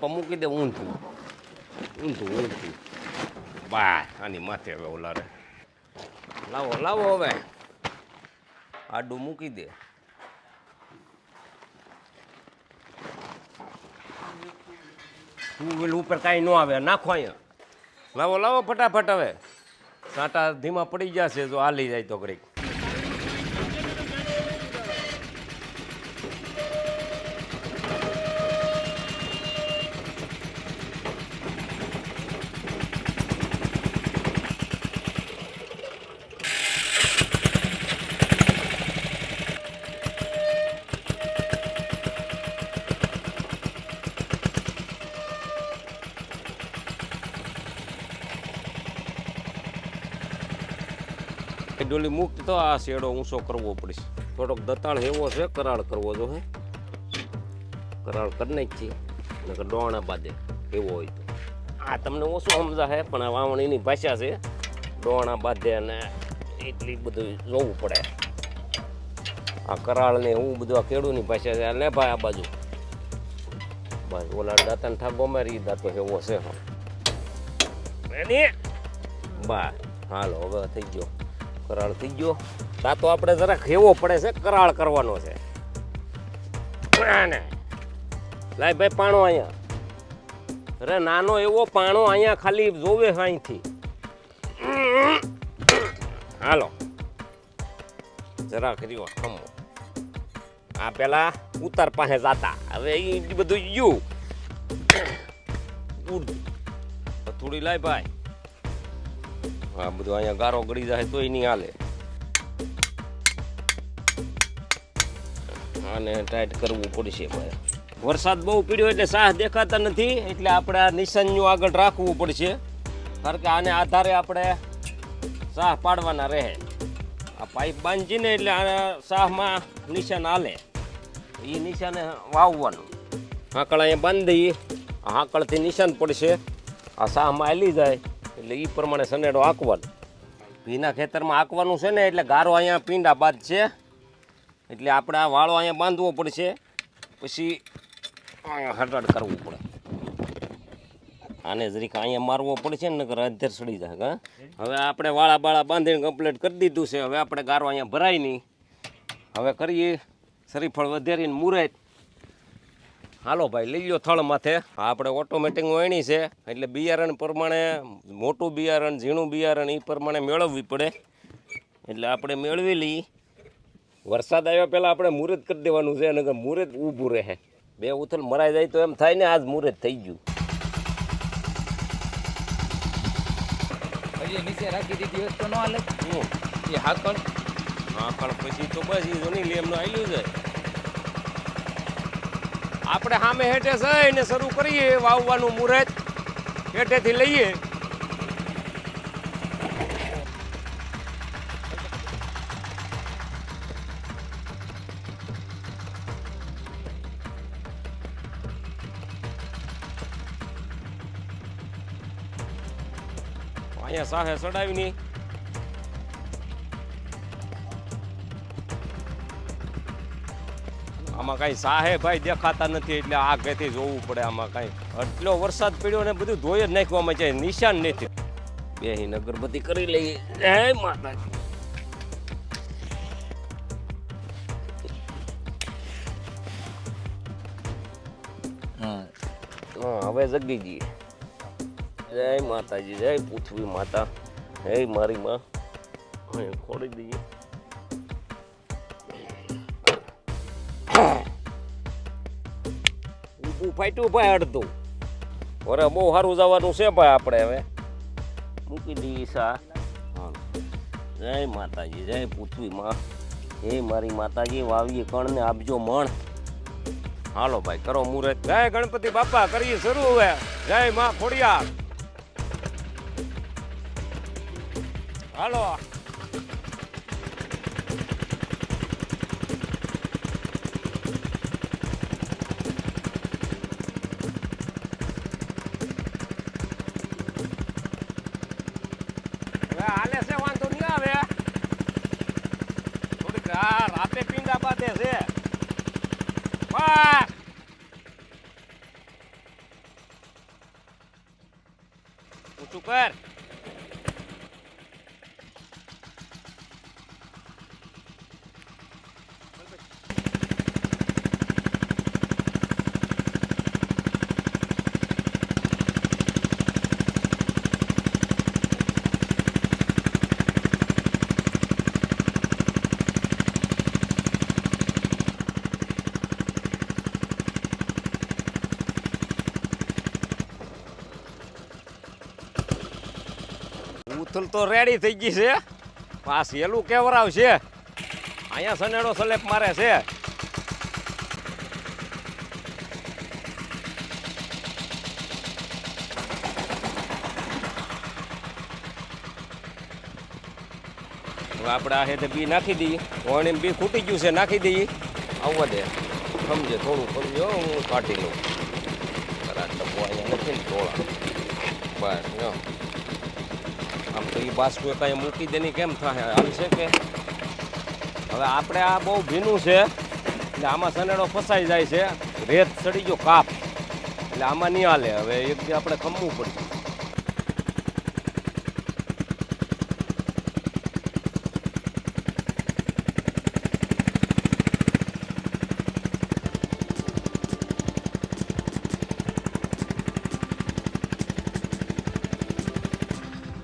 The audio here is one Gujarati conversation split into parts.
મૂકી દે ઊંધું ઊંધું ઊંધું બા આની માથે હવે ઓલા રે લાવો લાવો હવે આડું મૂકી દે હું પેલું ઉપર કાંઈ ન આવે નાખો અહીંયા લાવો લાવો ફટાફટ હવે સાંટા ધીમા પડી જશે જો હાલી જાય તો ઘડીક ડોલી મુક્ત તો આ શેડો ઊંચો કરવો પડશે. થોડોક દતાળ એવો છે કરાળ કરવો જો હે. કરાળ કરી નાખી નકર ડોણા બાદે એવો હોય તો. આ તમને ઓછું સમજાશે પણ આ વાવણીની ભાષા છે. ડોણા બાંધે અને એટલી બધું જોવું પડે. આ કરાળ ને એવું બધું આ ખેડૂની ભાષા છે. આ લે ભાઈ આ બાજુ. બસ ઓલા દાંતન ઠાબો મારી દાંતો એવો છે. હા બા હાલો હવે થઈ ગયો. કરાળ થઈ ગયો. તા તો આપણે જરાક હેવો પડે છે, કરાળ કરવાનો છે. લાય ભાઈ પાણો અહીંયા. અરે, નાનો એવો પાણો અહીંયા ખાલી જોવે અહીંથી. હાલો. જરાક રહ્યો, ખમો. આ પેલા ઉતાર પાસે જાતા. હવે એ બધું યુ થોડી લાય ભાઈ. હા, બધું અહીંયા ગારો ગળી જાય તોય નહીં હાલે. આને ટાઈટ કરવું પડશે ભાઈ. વરસાદ બહુ પીડ્યો એટલે સાહ દેખાતા નથી, એટલે આપણે આ નિશાનનું આગળ રાખવું પડશે. કારણ કે આને આધારે આપણે સાહ પાડવાના રહે. આ પાઇપ બાંધીને એટલે આ સાહમાં નિશાન હાલે. એ નિશાને વાવવાનું. હાંકળ અહીંયા બાંધી દઈએ આ હાકળથી નિશાન પડશે. આ સાહમાં હાલી જાય. એટલે એ પ્રમાણે સનેડો આંકવાનો. ભીના ખેતરમાં આંકવાનું છે ને, એટલે ગારો અહીંયા પીંડા બાદ છે. એટલે આપણે આ વાળો અહીંયા બાંધવો પડશે. પછી હટાડ કરવું પડે. આને જરીક અહીંયા મારવો પડશે ને, નકર અધેર સડી જાય, હા? હવે આપણે વાળા બાળા બાંધીને કમ્પ્લીટ કરી દીધું છે. હવે આપણે ગારો અહીંયા ભરાય નહીં. હવે કરીએ. શરીફળ વધેરીને મુરત હાલો ભાઈ લઈ લો થળ માથે. આપણે ઓટોમેટિક વણી છે. એટલે બિયારણ પ્રમાણે મોટું બિયારણ ઝીણું બિયારણ એ પ્રમાણે મેળવવી પડે. એટલે આપણે મેળવી લઈએ. વરસાદ આવ્યા પહેલાં આપણે મુહૂર્ત કરી દેવાનું છે અને મુહૂર્ત ઊભું રહે. બે ઉથલ મરાઈ જાય તો એમ થાય ને આજ મુહૂર્ત થઈ ગયું. નીચે રાખી દીધી વસ્તુ ન હાલે. એ હાકળ હાકળ પછી તો બસ એ જોની લે એમનું આવ્યું જાય. આપણે સામે હેઠે જઈને શરૂ કરીએ વાવવાનું મુહૂર્ત હેઠેથી લઈએ. અહીંયા સાહે ચડાવી કાંઈ સાહે ભાઈ દેખાતા નથી એટલે આગેથી જોવું પડે આમાં કાંઈ. એટલો વરસાદ પડ્યો ને બધું ધોઈ જ નાખવામાં જાય નિશાન નથી. બે અગરબત્તી કરી લઈએ. જય માતાજી. હવે જગી જઈએ. જય માતાજી જય પૃથ્વી માતા. હે મારી માં. ખોડી દઈએ. ફાટ્યું ભાઈ અડધું. ઓરે બહુ સારું જવાનું છે ભાઈ આપણે હવે. મૂકી દઈએ સા જય માતાજી, જય પૃથ્વી માં એ મારી માતાજી, વાવીએ કણને આપજો મણ. હાલો ભાઈ, કરો મુહૂર્ત જય ગણપતિ બાપા, કરીએ શરૂ હવે. જય માં ખોડિયા હાલો. હાલે વાંધો નહીં આવે. રાતે પીંડા બાંધે છે. વાહ ઉથલ તો રેડી થઈ ગઈ છે. આ સેલું કેવરાવ છે. અહીંયા સનેડો સલેપ મારે છે. આપણે આ હેઠે બી નાખી દઈએ. વણી બી ખૂટી ગયું છે, નાખી દઈએ. આવવા દે. સમજે થોડું સમજો હું કાઢી લઉં. બરાબર ટપો અહીંયા નથી ને થોડા બસ આમ તો એ બાસ્કુ કાંઈ મૂકી દેની કેમ થાય? હાલશે કે? હવે આપણે આ બહુ ભીનું છે, એટલે આમાં સનેડો ફસાઈ જાય છે. રેત ચડી ગયો કાપ. એટલે આમાં નહીં હાલે. હવે એક આપણે ખમવું પડશે.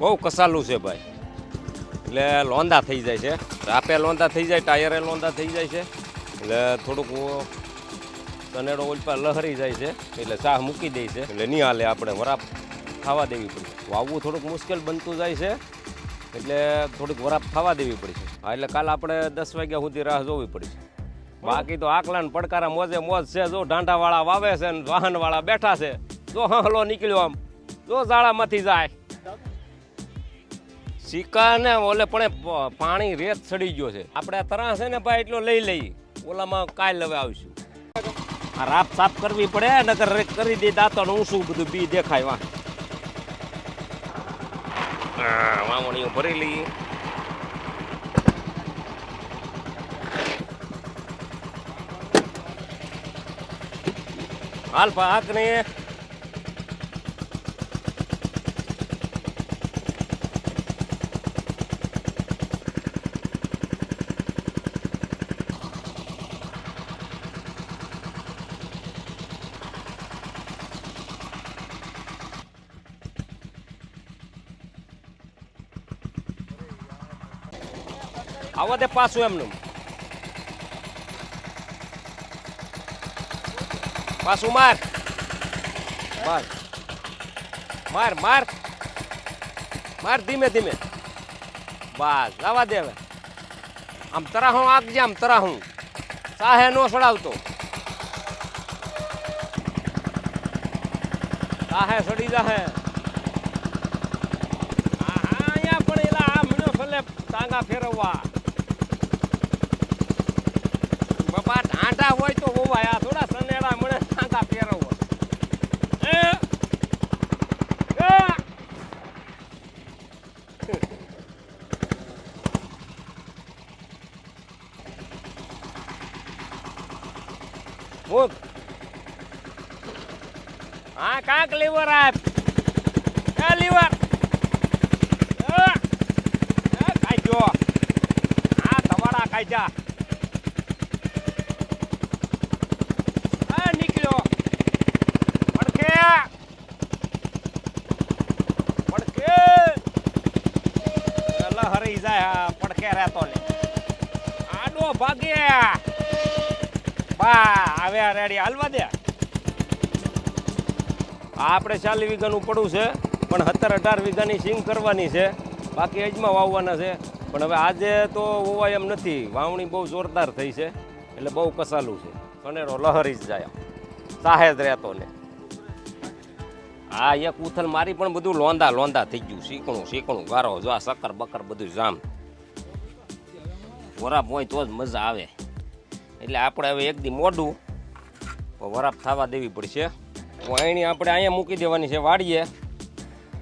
બહુ કસાલું છે ભાઈ. એટલે લોંદા થઈ જાય છે. રાપે લોંદા થઈ જાય, ટાયરે લોંદા થઈ જાય છે. એટલે થોડુંક તનેડો ઓલપા લહરી જાય છે. એટલે ચાહ મૂકી દે છે. એટલે નહીં હાલે આપણે વરાપ ખાવા દેવી પડે. વાવવું થોડુંક મુશ્કેલ બનતું જાય છે. એટલે થોડીક વરાપ ખાવા દેવી પડશે હા, એટલે કાલે આપણે દસ વાગ્યા સુધી રાહ જોવી પડી છે. બાકી તો આકલા ને પડકારા મોજે મોજ છે. જો ઢાંઢાવાળા વાવે છે ને વાહનવાળા બેઠા છે, જો હલો નીકળ્યો આમ, જો ઝાડામાંથી જાય. સિક્કા ને ઓલે, પણ પાણી રેત ચડી ગયો છે. આપણે તરા છે ને ભાઈ, એટલો લઈ લઈ ઓલામાં કાલ હવે આવીશું. આ રાપ સાફ કરવી પડે, નકર કરી દે દાંતણ શું બધું બી દેખાય, વાહ. વાવણીઓ ભરી લઈએ. હાલ પાક ને આવો દે પાછું એમનું. પાછું માર. માર. માર માર. માર ધીમે ધીમે. બસ લાવા દે હવે. આમ તરાહું આગજે આમ તરાહું. સાહે નો સડાવતો. સાહે સડી જાહે. અહીંયા પણ એલા આ મીણો છેલ્લે ટાંગા ફેરવવા. બાપા, ઢાંઢા હોય તો હોવાય. આ થોડા સનેડા મને ઢાંઢા પહેરવો એ! હા કાંક લીવર આપ. એ લીવર. કાઈ જો હા તમારા કાઈ આ નીકળ્યો પડકે પડકે હરી જાય રહેતો લે આડો ભાગે. બા હવે રેડી. હાલવા દે. આપણે ચાલી વીઘાનું પડવું છે, પણ સત્તર અઢાર વીઘાની સિંગ કરવાની છે. બાકી અજમાં વાવવાના છે. પણ હવે આજે તો હોવાય એમ નથી. વાવણી બહુ જોરદાર થઈ છે, એટલે બહુ કસાલું છે. સનેરો લહરી જ જાય સાહેજ રહેતો ને હા એક ઉથલ મારી પણ બધું લોંધા લોંધા થઈ ગયું. શીકણું શીકણું, ગારો, જો આ શક્કર બકર બધું જામ. વરાપ હોય તો જ મજા આવે. એટલે આપણે હવે એક દી મોઢું. વરાપ થવા દેવી પડશે. વાણી આપણે અહીંયા મૂકી દેવાની છે વાડીએ.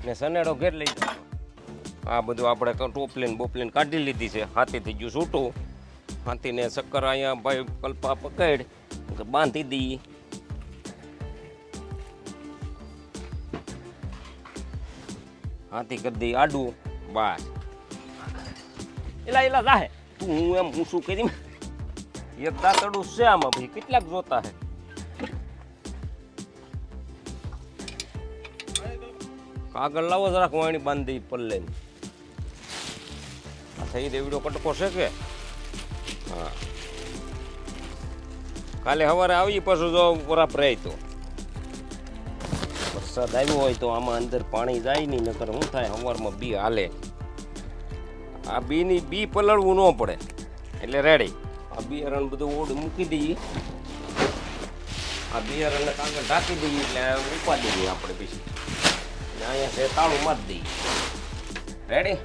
ને સનેડો ઘેર લઈ જવાનો. આ બધું આપણે ટોપલીન બોપલીન કાઢી લીધી છે. હાથી થઈ ગયું છૂટું. હાથીને શક્કર અહીંયા ભાઈ કલ્પા પકડ. બાંધી દઈએ હાથી કરી દઈ આડું. બસ એલા એલા રાહે તું હું એમ હું શું કરી એક દાંતડું છે આમાં ભાઈ કેટલાક જોતા હે. કાગળ લાવો જરાક વાણી બાંધી પલ્લે. થઈ દેવડો કટકો છે કે? હા. કાલે સવારે આવી પાછું જો બરાબર રહી તો. વરસાદ આવ્યો હોય તો આમાં અંદર પાણી જાય નહીં, નકર શું થાય સવારમાં બી હાલે. આ બીની બી પલળવું ન પડે. એટલે રેડી આ બિયારણ બધું ઓડ મૂકી દઈએ. આ બિયારણને કાગળ ઢાંકી દઈએ એટલે ઉપાડી દઈએ આપણે પછી. ને અહીંયા છે તાળું મારી દઈએ. રેડી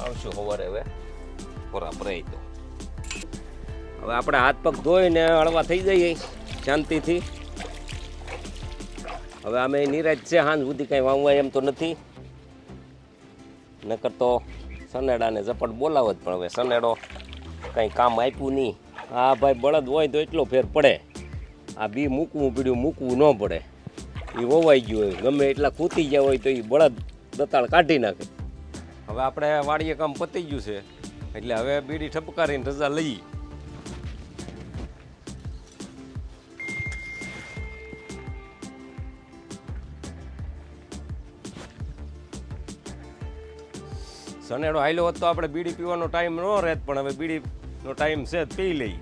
આવશું સવારે હવે. બરાબર રહી તો હવે આપણે હાથ પગ ધોઈને હળવા થઈ જઈએ શાંતિથી. હવે અમે નિરાજ છે, હાંજ સુધી કાંઈ વાવવા એમ તો નથી. નકર તો સનેડાને ઝપટ બોલાવો જ પણ હવે સનેડો કંઈ કામ આપ્યું નહીં. હા ભાઈ બળદ હોય તો એટલો ફેર પડે. આ બી મૂકવું પડ્યું, મૂકવું ન પડે. એ વવાઈ ગયું હોય, ગમે એટલા ખૂતી ગયા હોય તો એ બળદ દતાળ કાઢી નાખે. હવે આપણે વાડીએ કામ પતી ગયું છે, એટલે હવે બીડી ઠપકારીને રજા લઈ સનેડો હાલ્યો હોત તો આપણે બીડી પીવાનો ટાઈમ ન રહેત, પણ હવે બીડીનો ટાઈમ છે પી લઈ